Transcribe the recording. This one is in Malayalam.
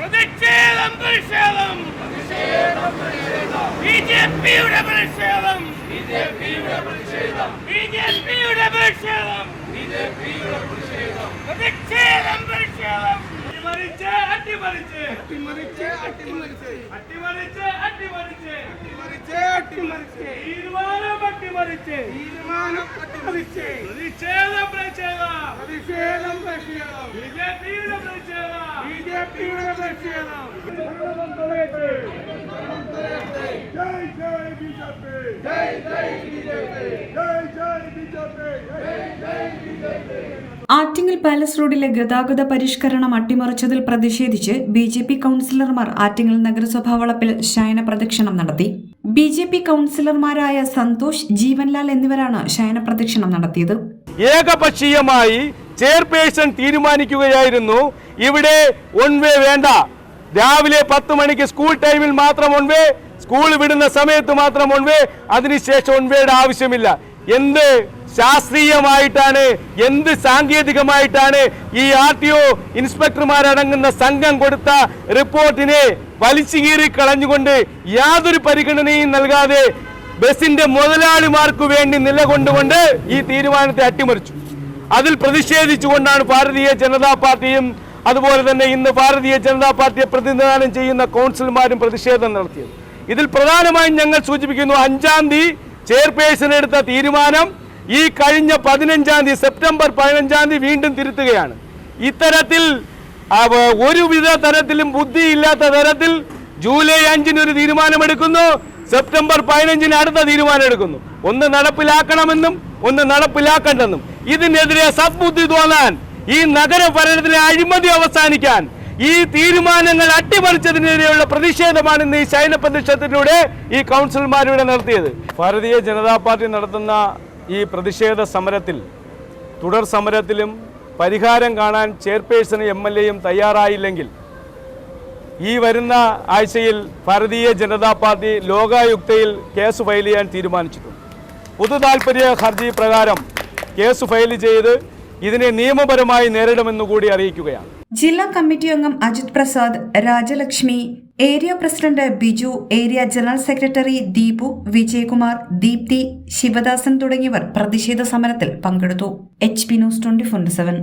പ്രതിഷേധം പ്രതിഷേധം. ബി ജെ പിയുടെ പ്രതിഷേധം. ബി ജെ പിയുടെ പ്രതിഷേധം. ബി ജെ പിയുടെ പ്രതിഷേധം ബി ജെ പിയുടെ പ്രതിഷേധം. പ്രതിഷേധം പ്രതിഷേധം അട്ടിമറിച്ച് അട്ടിമറിച്ച്. അട്ടിമറിച്ച് അട്ടിമറിച്ച്. അട്ടിമറിച്ച് അട്ടിമറിച്ച്. അട്ടിമറിച്ച് അട്ടിമറിച്ച്. തീരുമാനം അട്ടിമറിച്ച്. തീരുമാനം അട്ടിമറിച്ച്. പ്രതിഷേധം പ്രതിഷേധം. പ്രതിഷേധം പ്രതിഷേധം. ബി ജെ പിയുടെ ആറ്റിങ്ങൽ പാലസ് റോഡിലെ ഗതാഗത പരിഷ്കരണം അട്ടിമറിച്ചതിൽ പ്രതിഷേധിച്ച് ബി ജെ പി കൗൺസിലർമാർ ആറ്റിങ്ങൽ നഗരസഭാ വളപ്പിൽ ശയന പ്രദക്ഷിണം നടത്തി. ബി ജെ പി കൗൺസിലർമാരായ സന്തോഷ് ജീവൻലാൽ എന്നിവരാണ് ശയന പ്രദക്ഷിണം നടത്തിയത്. ഏകപക്ഷീയമായി ചെയർപേഴ്സൺ തീരുമാനിക്കുകയായിരുന്നു. ഇവിടെ വൺ വേ വേണ്ട. രാവിലെ പത്ത് മണിക്ക് സ്കൂൾ ടൈമിൽ മാത്രം വൺ വേ സ്കൂൾ വിടുന്ന സമയത്ത് മാത്രം വൺ വേ അതിനുശേഷം വൺ വേയുടെ ആവശ്യമില്ല. എന്ത് ശാസ്ത്രീയമായിട്ടാണ് എന്ത് സാങ്കേതികമായിട്ടാണ് ഈ ആർ ടി ഒ ഇൻസ്പെക്ടർമാരടങ്ങുന്ന സംഘം കൊടുത്ത റിപ്പോർട്ടിനെ വലിച്ചു കീറി കളഞ്ഞുകൊണ്ട് യാതൊരു പരിഗണനയും നൽകാതെ ബസിന്റെ മുതലാളിമാർക്ക് വേണ്ടി നിലകൊണ്ടുകൊണ്ട് ഈ തീരുമാനത്തെ അട്ടിമറിച്ചു. അതിൽ പ്രതിഷേധിച്ചുകൊണ്ടാണ് ഭാരതീയ ജനതാ പാർട്ടിയും അതുപോലെ തന്നെ ഇന്ന് ഭാരതീയ ജനതാ പാർട്ടിയെ പ്രതിനിധാനം ചെയ്യുന്ന കൗൺസിലർമാരും പ്രതിഷേധം നടത്തിയത്. ഇതിൽ പ്രധാനമായും ഞങ്ങൾ സൂചിപ്പിക്കുന്നു അഞ്ചാം തീയതി ചെയർപേഴ്സൺ എടുത്ത തീരുമാനം ഈ കഴിഞ്ഞ പതിനഞ്ചാം തീയതി സെപ്റ്റംബർ പതിനഞ്ചാം തീയതി വീണ്ടും തിരുത്തുകയാണ്. ഇത്തരത്തിൽ ഒരുവിധ തരത്തിലും ബുദ്ധി ഇല്ലാത്ത തരത്തിൽ ജൂലൈ അഞ്ചിന് ഒരു തീരുമാനമെടുക്കുന്നു സെപ്റ്റംബർ പതിനഞ്ചിന് അടുത്ത തീരുമാനം എടുക്കുന്നു ഒന്ന് നടപ്പിലാക്കണമെന്നും ഒന്ന് നടപ്പിലാക്കണ്ടെന്നും. ഇതിനെതിരെ സദ്ബുദ്ധി തോന്നാൻ ഈ നഗരഭരണത്തിലെ അഴിമതി അവസാനിക്കാൻ ഈ തീരുമാനങ്ങൾ അട്ടിമറിച്ചതിനെതിരെയുള്ള പ്രതിഷേധമാണ് ഇന്ന് ഈ ശയന പ്രതിഷേധത്തിലൂടെ ഈ കൗൺസിലർമാരിവിടെ നടത്തിയത്. ഭാരതീയ ജനതാ പാർട്ടി നടത്തുന്ന ഈ പ്രതിഷേധ സമരത്തിൽ തുടർ സമരത്തിലും പരിഹാരം കാണാൻ ചെയർപേഴ്സണും എം എൽ എയും തയ്യാറായില്ലെങ്കിൽ ഈ വരുന്ന ആഴ്ചയിൽ ഭാരതീയ ജനതാ പാർട്ടി ലോകായുക്തയിൽ കേസ് ഫയൽ ചെയ്യാൻ തീരുമാനിച്ചിട്ടുണ്ട്. പൊതു താൽപ്പര്യ ഹർജി പ്രകാരം കേസ് ഫയൽ ചെയ്ത് ഇതിനെ നിയമപരമായി നേരിടുമെന്ന് കൂടി അറിയിക്കുകയാണ്. ജില്ലാ കമ്മിറ്റി അംഗം Ajith Prasad Rajalakshmi area president Biju area general secretary Deepu Vijayakumar Deepthi Sivadasan തുടങ്ങിയവർ പ്രതിഷേധ സമരത്തിൽ പങ്കെടുത്തു. H P news twenty four seven.